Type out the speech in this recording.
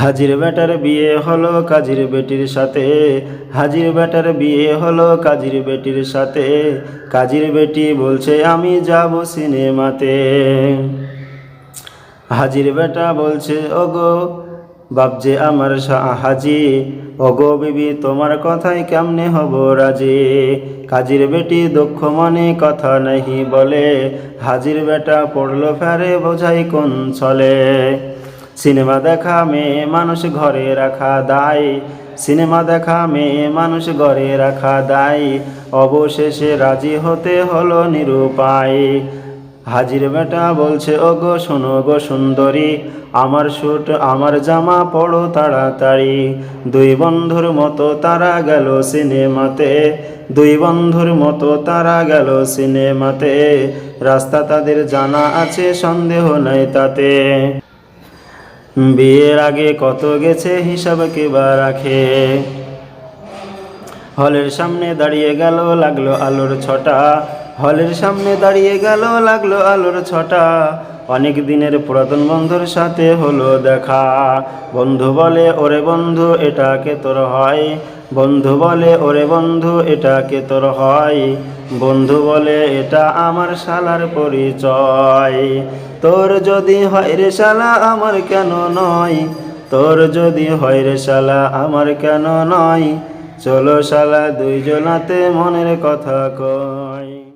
হাজির বেটার বিয়ে হলো কাজীর বেটির সাথে। হাজির বেটার বিয়ে হলো কাজীর বেটির সাথে। কাজীর বেটি বলছে, আমি যাব সিনেমাতে। হাজির বেটা বলছে, ওগো বাপজে আমার হাজি ওগো বিবি তোমার কথাই কেমনে হব রাজি? কাজীর বেটি দক্ষ মনে কথা নাহি বলে। হাজির বেটা পড়ল ফেরে, বোঝাই কোন চলে সিনেমা দেখা মেয়ে মানুষ ঘরে রাখা দায়। সিনেমা দেখা মেয়ে মানুষ ঘরে রাখা দায়। অবশেষে রাজি হতে হলো নিরুপায়। হাজির বেটা বলছে ও গো শোনো গো সুন্দরী, আমার শুট আমার জামা পড়ো তাড়াতাড়ি। দুই বন্ধুর মতো তারা গেল সিনেমাতে, দুই বন্ধুর মতো তারা গেল সিনেমাতে। রাস্তা তাদের জানা আছে, সন্দেহ নাই তাতে। বিয়ের আগে কত গেছে হিসাব কেবা রাখে। হলের সামনে দাঁড়িয়ে গেল, লাগল আলোর ছটা। হলের সামনে দাঁড়িয়ে গেল, লাগল আলোর ছটা। অনেক দিনের পুরাতন বন্ধুর সাথে হলো দেখা। বন্ধু বলে, ওরে বন্ধু, এটা কে তোর হয়? বন্ধু বলে, ওরে বন্ধু, এটা কে তোর হয়? বন্ধু বলে, এটা আমার শালার পরিচয়। তোর যদি হয় রে শালা, আমার কেন নয়? তোর যদি হয় রে শালা, আমার কেন নয়? চলো শালা দুইজনাতে মনের কথা কয়।